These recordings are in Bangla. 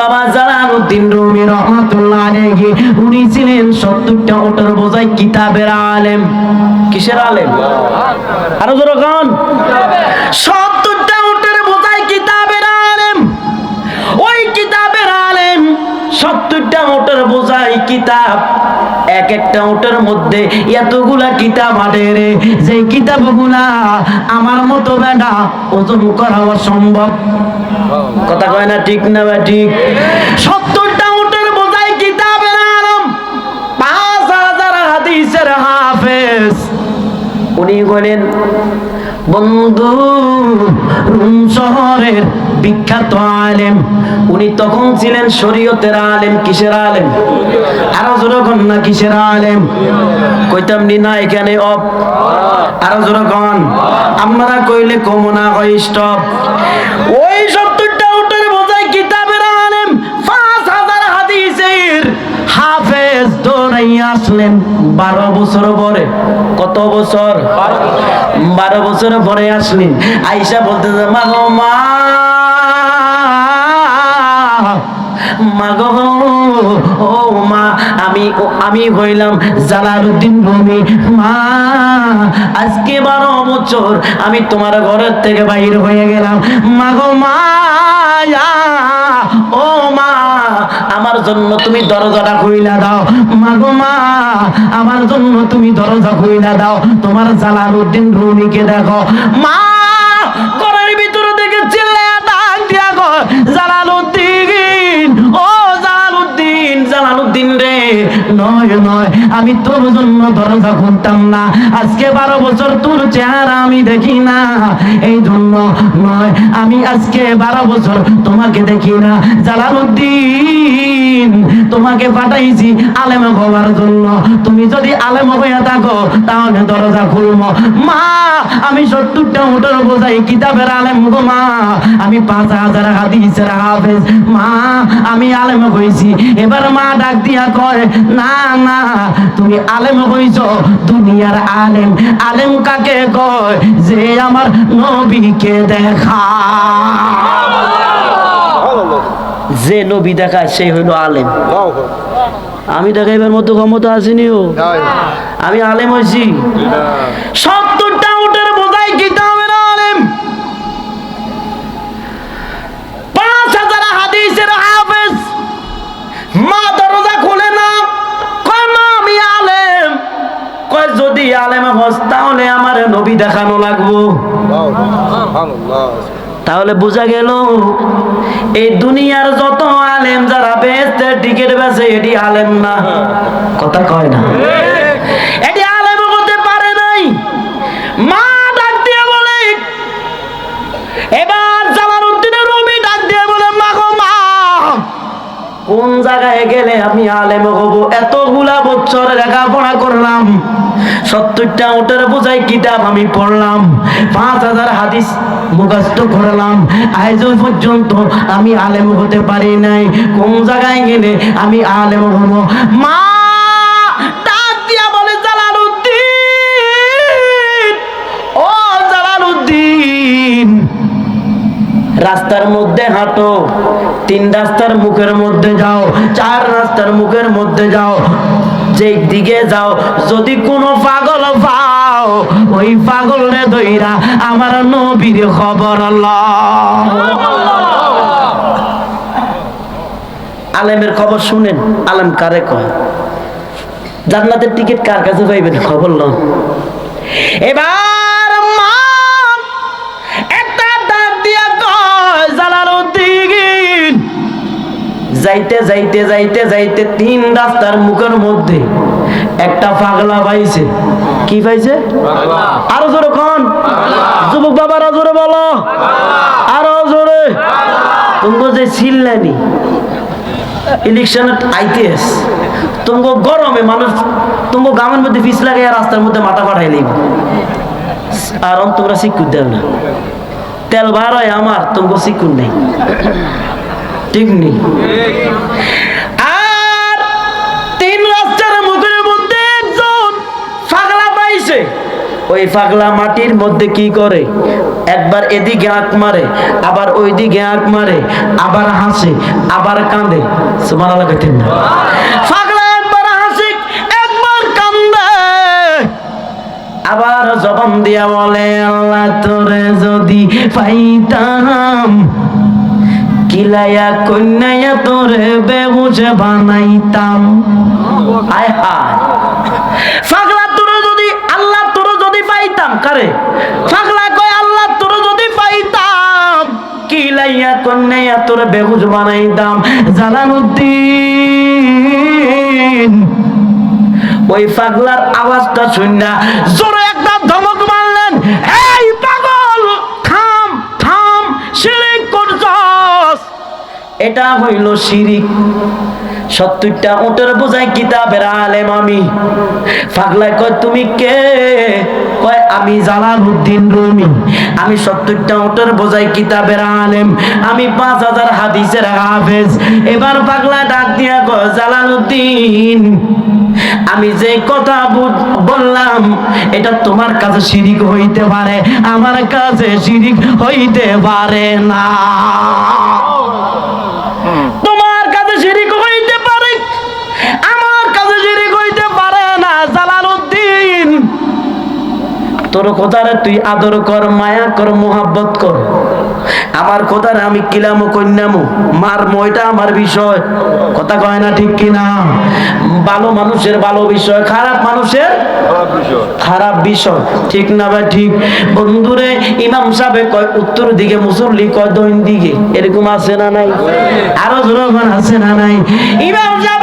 বাবা জালালউদ্দিন রুমি রহমাতুল্লাহ আলাইহি, উনি ছিলেন সত্তরটা ওটার বোঝাই কিতাবের আলেম। কিসের আলেম? আরও জোরে কোন। সত্তরটা ওটার বোঝাই কিতাবের আলেম। ওই কিতাবের আলেম সত্তরটা ওটার বোঝাই কিতাব। এক একটা ওটার মধ্যে এতগুলা কিতাব আটে রে। যে কিতাবগুলা আমার মতো বেটা ওজন করা অসম্ভব কথা কয় না, ঠিক না বা ঠিক। সত্তরটা উটের বোঝাই কিতাবের আলম। পাঁচ হাজার হাদিসের হাফেজ। উনি বলেন, বন্ধু, রুম শহরের বিখ্যাত আলেম, উনি তখন ছিলেন শরীয়তের আলেম, কিসের আলেম? আরও জোরকন না, কিসের আলেম? কইতাম নি না এখানে অপ আরও জোরকন আমরা কইলে কমনা হয় স্টপ। ওই দৌড়াইয়া আসলেন বারো বছর পরে। কত বছর? বারো বছর পরে আসলেন। আইসা বলতে ও মা, আমি আমি হইলাম জালালউদ্দিন রুমি মা, আজকে বারো বছর আমি তোমার ঘরের থেকে বাইর হয়ে গেলাম। মা গো, মা ও মা, আমার জন্য তুমি দরজাটা খুইলা দাও। মা গো মা, আমার জন্য তুমি দরজা খুইলা দাও। তোমার জালালউদ্দিন রুমিকে দেখো। মা, ঘরের ভিতরে থেকে চিল্লায়া ডাক দিয়া গো জালালউদ্দিন জালালউদ্দিন রে। নয় নয়, আমি তোর জন্য দরজা খুলতাম না। আজকে বারো বছর তোর চেহারা আমি দেখি না। এই জন্য নয়, আমি আজকে বারো বছর তোমাকে দেখি না। জালালউদ্দিন, তোমাকে পাঠাইছি আলেম হওয়ার জন্য। তুমি যদি আলেম হইয়া থাকো, তাহলে দরজা খুলবো। মা, আমি সত্তরটা উঠোর বোঝাই কিতাবের আলেম গো মা। আমি পাঁচ হাজার হাফেজ। মা, আমি আলেম হইছি এবার মা ডাক দিয়া কয় না না তুমি আলেম হইছ দুনিয়ার আলেম। আলেম কাকে কয়? যে আমার নবীকে দেখা। যে নবী দেখায় সেই হইল আলেম। আমি দেখাইবার মতো ক্ষমতা আসেনি আমি আলেম হয়েছি সত্তরটা তাহলে বোঝা গেল, এই দুনিয়ার যত আলেম যারা বেচতে টিকিট বেচে, এটি আলেম না। কথা কয় না। এটি আলেম হতে পারে নাই। মা ডাক দিয়ে বলে, এবার জালালউদ্দিনের রবি ডাক দিয়ে বলে মা, কোন জায়গায় গেলে আমি আলেম হব? এতগুলা বছর লেখাপড়া করলাম। সত্তরটা বোঝাই কিতাব আমি পড়লাম। পাঁচ হাজার হাদিস করলাম। আজ পর্যন্ত আমি আলেম হতে পারি নাই। কোন জায়গায় গেলে আমি আলেম হব? মা রাস্তার মধ্যে হাঁটো। তিন রাস্তার মুখের মধ্যে যাও, চার রাস্তার মুখের মধ্যে যাও। যেই দিকে যাও, যদি কোনো পাগল পাও, ওই পাগলে দইরা আমার নবীর খবর। আলেমের খবর শুনেন, আলেম কারে কয়? জান্নাতের টিকিট কার কাছে পাইবেন খবর লন। এবার মা একটা ডাক দিয়া কয়, জালালউদ্দিন। যাইতে যাইতে যাইতে যাইতে তিন রাস্তার মুখের মধ্যে একটা পাগলা পাইছে। কি পাইছে? আরও জোরে কোন। যুবক বাবা আরও জোরে বলো। আরও জোরে। তুমি যে ছিল্লানি ইলেকশন আইতেস তোমাকে গরমে মানুষ তোমাকে গ্রামের মধ্যে পিস লাগে রাস্তার মধ্যে মাথা পাঠাই লিব আর তোমরা শিক্ষুর দেও না। তেল বার হয় আমার তোমাকে শিক্ষুর নেই। ঠিক নেই। আর তিন রাস্তার মুখের মধ্যে একজন পাগলা পাইছে। ওই পাগলা মাটির মধ্যে কি করে? একবার এদিকে আঁক মারে, আবার ওই দিকে আঁক মারে, আবার হাসে, আবার কাঁদে। সুবহানাল্লাহ কইতেন না। একবার হাসে, একবার কান্দে। আবার জবান দিয়া বলে, আল্লাহ তোরে যদি পাইতাম কিলাইয়া কন্যাইয়া তোরে বেহুজে বানাইতাম। পাগলা তোরে যদি, আল্লাহ তোরে যদি পাইতাম, কারে? পাগলা কয়, আল্লাহ তোরে যদি পাইতাম কিলাইয়া কন্যাইয়া তোরে বেহুজ বানাইতাম? জালালউদ্দিন। ওই পাগলার আওয়াজটা শুননা জোরে একটা ধমক মারলেন, এই এটা হইল শিরিক। সত্তরটা উটের বোঝাই কিতাবের আলেম আমি। পাগলায় কয়, তুমি কে? কয়, আমি জালালউদ্দিন রুমি। আমি সত্তরটা উটের বোঝাই কিতাবের আলেম। আমি পাঁচ হাজার হাদিসের হাফেজ। এবার পাগলা ডাক দিয়া কয়, জালালউদ্দিন, আমি যে কথা বললাম, এটা তোমার কাছে শিরিক হইতে পারে। আমার কাছে শিরিক হইতে পারে না। তোর খোদারে তুই আদর কর মায়া কর মোহাব্বত কর। আমার খোদারে আমি কিলামো কন্যামো মার ময়টা আমার বিষয়। কথা কয় না ঠিক কিনা? ভালো মানুষের ভালো বিষয় খারাপ মানুষের খারাপ বিষয়। ঠিক না ভাই ঠিক। বন্ধুরে ইমাম সাহেব কয় উত্তর দিকে মুসল্লি কয় দৈন দিকে। এরকম আছে না নাই? আরও জনগণ আছে না নাই? ইমাম সাহেব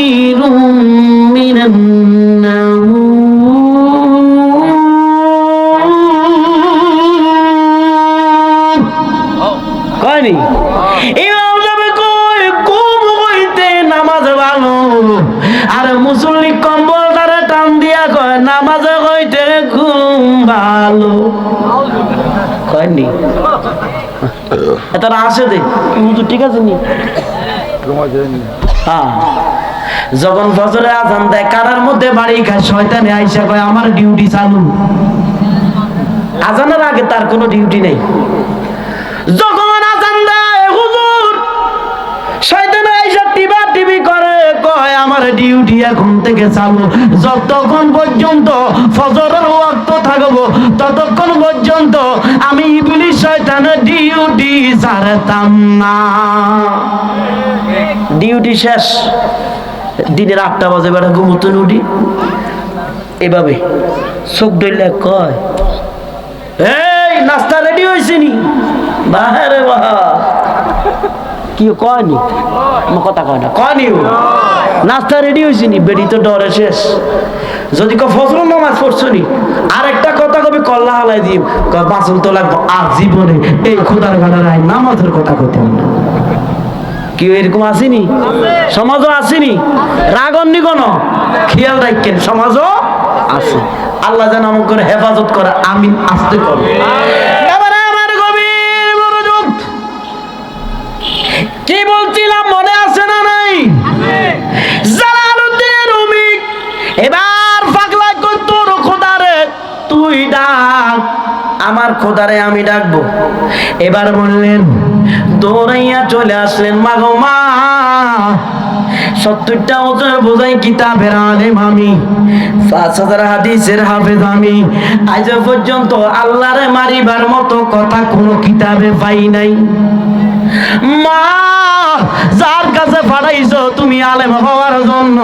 خير من النوم কয়নি ইমাম যাবে কই ঘুম হইতে নামাজ ভালো আর মুসল্লি কম্বল তারা টান দিয়া কয় নামাজ হইতে ঘুম ভালো কয়নি তারা আসে দে কিন্তু ঠিক আছে নি হ্যাঁ। যখন ফজরে আজান দেয়, কারার মধ্যে বাড়ি খায়, শয়তানে আইসা কয়, আমার ডিউটি চালু। আজানের আগে তার কোনো ডিউটি নেই। যখন আজান দেয়, হুজুর, শয়তানে আইসা টিবা টিভি করে, কয়, আমার ডিউটি এখন থেকে চালু। যতক্ষণ পর্যন্ত ফজরের ওয়াক্ত থাকব, ততক্ষণ পর্যন্ত আমি ইবলিশ শয়তানের ডিউটি ছাড়তাম না। ডিউটি শেষ। দিনের আটটা বাজে বেড়া ঘুমোতে উঠি। এভাবে চোখ ডইলে কয়, এই, নাস্তা রেডি হয়েছে নি? বাহারে বাহা। কি কয়নি কথা কয় না কয়নি নাস্তা রেডি হয়েছে নি? বেডি তো ডরে শেষ। যদি ক ফজল নামাজ পড়ছো নি? আর একটা কথা কবি কল্লা হালাই দিম। বাঁচন তো লাগবো, আর জীবনে এই খোদার গাড়ার নামাজের কথা কইতে না। কেউ এরকম আসেনি? সমাজও আসেনি? রাগন্নি কোন? খেয়াল রাখেন, সমাজও আছে আল্লাহ যেন আমন করে হেফাজত করে, আমিন, আসতে করো এবারে আমার কি বলছিলাম, মনে আছে না নাই? Jalaluddin Rumi. এবার পাগলা কই তোর খোদারে তুই ডাক আমার খোদারে আমি ডাকবো। এবার বললেন, দৌড়াইয়া চলে আসলেন মা গো মা, সত্তরটা বোঝাই কিতাবের আলেম আমি, পাঁচ হাজার হাদিসের হাফেজ আমি। আজ পর্যন্ত আল্লাহরে মারিবার মতো কথা কোনো কিতাবে পাই নাই। মা, যার কাছে পাঠাইছো তুমি আলেম হওয়ার জন্য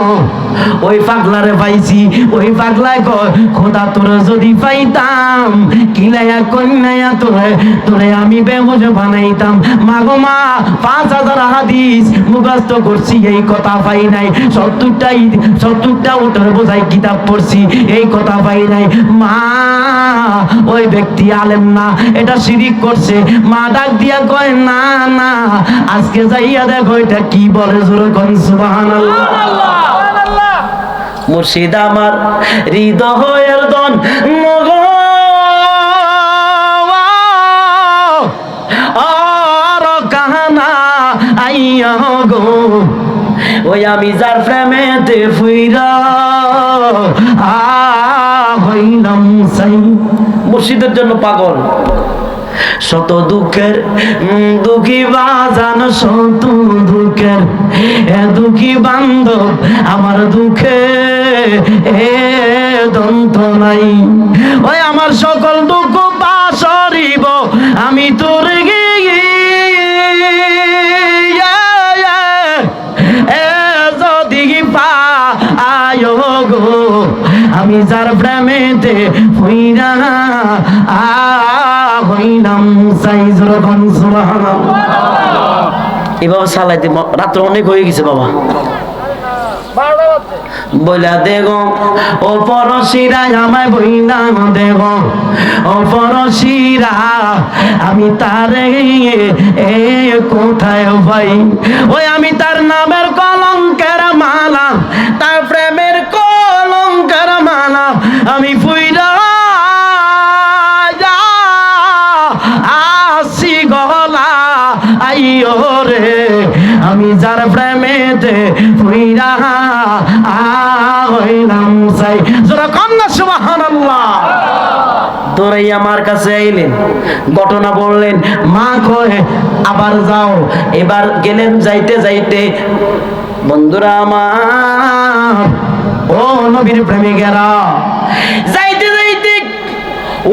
ওই পাগলারে পাইছি, ওই পাগলায় কয় খোদা তোর যদি পাইতাম কিলাইয়া কন্যায়া তোরে তোরে আমি বেহুশ বানাইতাম। মাগো মা, পাঁচ হাজার হাদিস মুখস্থ করছি, এই কথা পাই নাই। সত্তরটাই সত্তরটা ওটার বোঝাই কিতাব পড়ছি, এই কথা পাই নাই। মা, ওই ব্যক্তি আলেম না, এটা শিরিক করছে। মা ডাক দিয়া কয়, না না, আজকে যাইয়া দেখো, এটা কি বলে জোরে কন সুবহানাল্লাহ। মুর্শিদ আমার, হৃদয়ের দন আর কাহানা আইয়া গো। ওই আমি যার প্রেমেতে ফুইরা আ হইলাম সাই। মুর্শিদের জন্য পাগল। শত দুঃখের দুঃখী বাজান শত দুঃখের। এ দুঃখী বান্ধব, আমার দুঃখে এ দন্ত নাই। ওই আমার সকল দুঃখ আমি যার প্রেমেতে হইরা হইলাম সাইজ রকম এভাবে চালাইতে রাত্র অনেক হয়ে গেছে বাবা। বইলা দেগ, ও পরশিরা আমায় বইলা দেগ, ও পরশিরা আমি তার এ কোথায় ভাই ওই আমি তার নামের কলঙ্কের যার প্রেমেতে ফুইরা হইলাম সাই কন্যা আমার কাছে আইলেন, ঘটনা বললেন, মা কয়, আবার যাও, এবার গেলেন যাইতে যাইতে বন্ধুরা আমার, ও নবীর প্রেমিকেরা, যাইতে যাইতে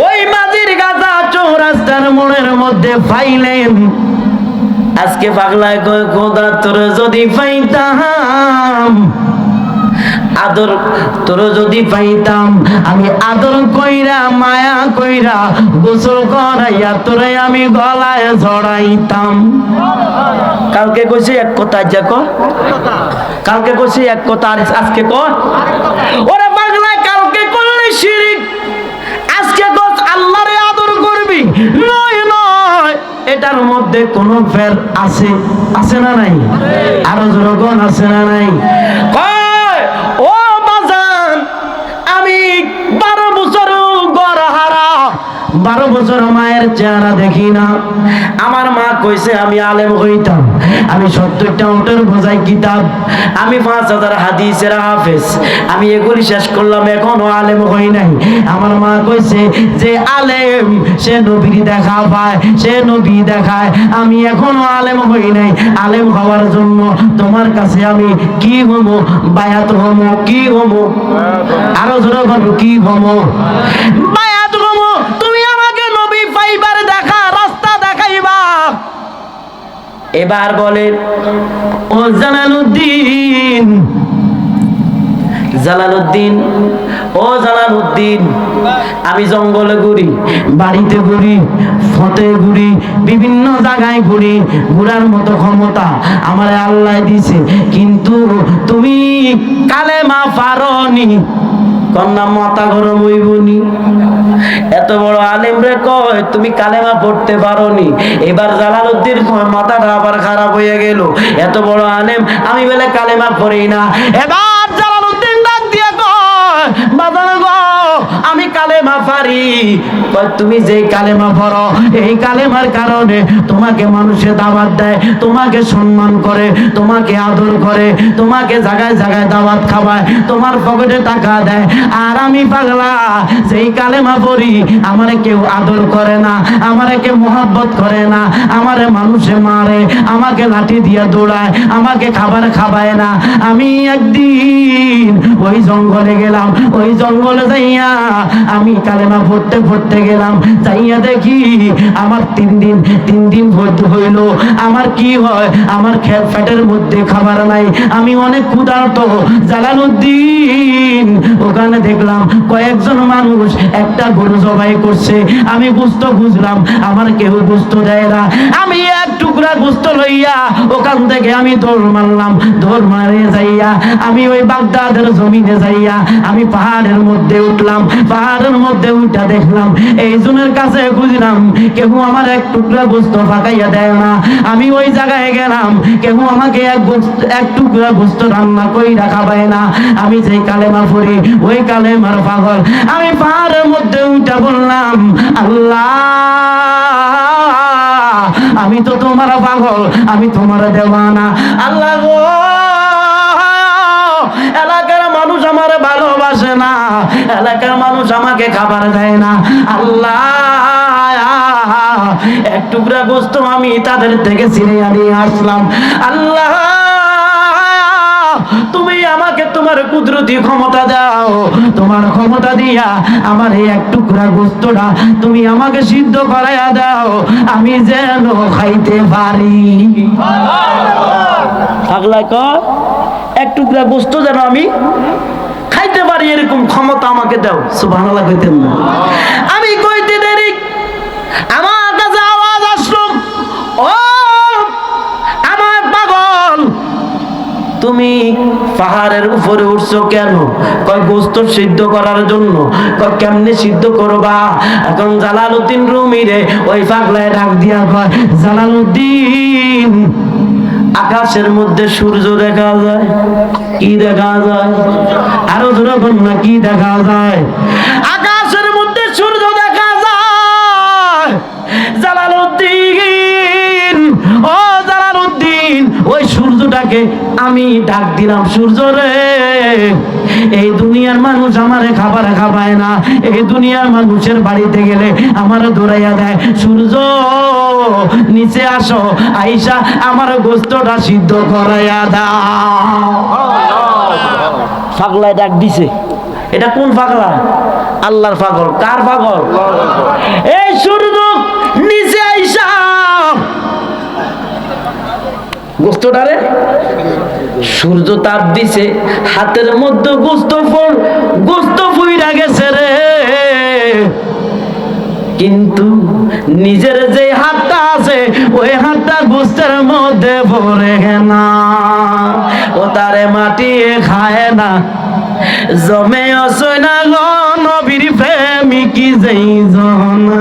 ওই মাঝির গাছা চৌরাস্তার মোড়ের মধ্যে পাইলেন আজকে পাগলায় কয় খোদা তোর যদি পাইতাম, আদর তোর যদি পাইতাম, আমি আদর কইরা, মায়া কইরা, গোসল করাইয়া তোরে আমি গলায় জড়াইতাম কালকে কইছে এক কথা ক কালকে কইছে এক কথা আজকে ক এটার মধ্যে কোন ফের আছে আছে না নাই? আরও জনগণ আছে না নাই? ও বাজান, আমি বারো বছর গড়হারা বারো বছর মায়ের চেহারা দেখি না। আমার মা কইছে, আমি আলেম হইতাম। আমি সত্তরটা উঠের বোঝাই কিতাব। আমি পাঁচ হাজার হাদিসের হাফেজ। আমি এগুলি শেষ করলাম, এখনও আলেম হই নাই। আমার মা কইছে যে, আলেম, সে নবীর দেখা পায়, সে নবী দেখায়। আমি এখনও আলেম হই নাই। আলেম হওয়ার জন্য তোমার কাছে আমি কি হমো? বায়াত হমো, কি হমো? আরও জোরে কি হমো? বায়াত এবার বলে ও জালালউদ্দিন জালালুদ্দিন ও জালালউদ্দিন, আমি জঙ্গলে ঘুরি, বাড়িতে ঘুরি, ফতে ঘুরি, বিভিন্ন জায়গায় ঘুরি, ঘুরার মতো ক্ষমতা আমার আল্লাহ দিছে। কিন্তু তুমি কালে কালেমা পারনি, কন্যা মাথা গরম হইবনি। এত বড় আলেম রে কয়, তুমি কালেমা পড়তে পারো নি এবার জালালউদ্দিন কয়, মাথাটা আবার খারাপ হয়ে গেল। এত বড় আলেম, আমি বলে কালেমা পড়ি না। এবার কালেমা পারি তুমি যে কালেমা পড়ো, এই কালেমার কারণে তোমাকে মানুষে দাওয়াত দেয়, তোমাকে সম্মান করে, তোমাকে আদর করে, তোমাকে জায়গায় জায়গায় দাওয়াত খাওয়ায়, তোমার পকেটে টাকা দেয়। আর আমি পাগলা সেই কালেমা পড়ি, আমারে কেউ আদর করে না, আমারে কেউ মোহাব্বত করে না, আমারে মানুষে মারে, আমাকে লাঠি দিয়ে দৌড়ায়, আমাকে খাবার খাবায় না। আমি একদিন ওই জঙ্গলে গেলাম, ওই জঙ্গলে যাইয়া আমি কালেমা পড়তে পড়তে গেলাম, যাইয়া দেখি আমার তিন দিন তিন দিন হইল। আমার কি হয়? আমার খেত ফ্যাটের মধ্যে খাবার নাই। আমি অনেক ক্ষুধার্ত। জালালুদ্দিন ওখানে দেখলাম কয়েকজন মানুষ একটা গরু জবাই করছে। আমি বুঝতে বুঝলাম আমার কেউ বুঝতে দেয় না। আমি এক টুকরা গুস্ত লইয়া ওখান থেকে আমি দৌড় মারলাম। দৌড় মারে যাইয়া আমি ওই বাগদাদের জমিনে যাইয়া আমি পাহাড়ের মধ্যে উঠলাম। পাহাড়ের মধ্যে উঠা দেখলাম, এই জনের কাছে খুঁজলাম কেউ আমার এক টুকরা গোস্ত ফাঁকাইয়া দেয় না। আমি ওই জায়গায় গেলাম কেউ আমাকে এক এক টুকরা গোস্ত রান্না কই রাখা পায় না। আমি যেই কালেমা পড়ি, ওই কালেমার পাগল। আমি পাহাড়ের মধ্যে উঠা বললাম, আল্লাহ, আমি তো তোমার পাগল, আমি তোমার দেওয়ানা। আল্লাহ গো আমার ভালোবাসে না, এলাকার মানুষ আমাকে খাবার দেয় না। আল্লাহ, এক টুকরা গোস্ত আমি তাদের থেকে ছিঁড়ে আনিয়ে আসলাম। আল্লাহ, তুমি আমাকে তোমার কুদরতি ক্ষমতা দাও। তোমার ক্ষমতা দিয়া আমার এই এক টুকরা গোস্তটা তুমি আমাকে সিদ্ধ করাইয়া দাও। আমি যেন খাইতে পারি। পাগলা কর, এক টুকরা গোস্ত যেন আমি পারি এরকম ক্ষমতা আমাকে দাও। সুবহানাল্লাহ কইতেন না। আমি কইতে দেরি। আমার কাছে আওয়াজ আসলো। ও, আমার পাগল। তুমি পাহাড়ের উপরে উঠছো কেন? কয়, গোস্ত সিদ্ধ করার জন্য। কয়, কেমনে সিদ্ধ করবা? এখন জালালউদ্দিন রুমিরে ওই পাগলায় ডাক দিয়া কয়, জালালউদ্দিন আকাশের মধ্যে সূর্য দেখা যায়, কি দেখা যায়? আরও যখন না, কি দেখা যায়? আকাশের মধ্যে সূর্য দেখা যায়, জালালউদ্দিন। ও সূর্যটাকে আমি ডাক দিলাম সূর্য রে এই দুনিয়ার মানুষ আমারে খাবার খাবায় না। এই দুনিয়ার মানুষের বাড়িতে গেলে আমারে দৌড়াইয়া দেয় সূর্য নিচে আসো আইসা আমার গোস্তটা সিদ্ধ করাইয়া দাও। পাগলায় ডাক দিছে। এটা কোন পাগলা? আল্লাহর পাগল। কার পাগল। এই সূর্য গোস্তটারে? সূর্য তাপ দিছে, হাতের মধ্যে গোস্ত ফল, গোস্ত ফুইরা গেছে রে। কিন্তু নিজের যে হাতটা আছে, ওই হাতটা গোস্তের মধ্যে ভরে না। ও তারে মাটিয়ে খায় না। জমে অসয় না গো নবীর প্রেমিকি যেই জনা।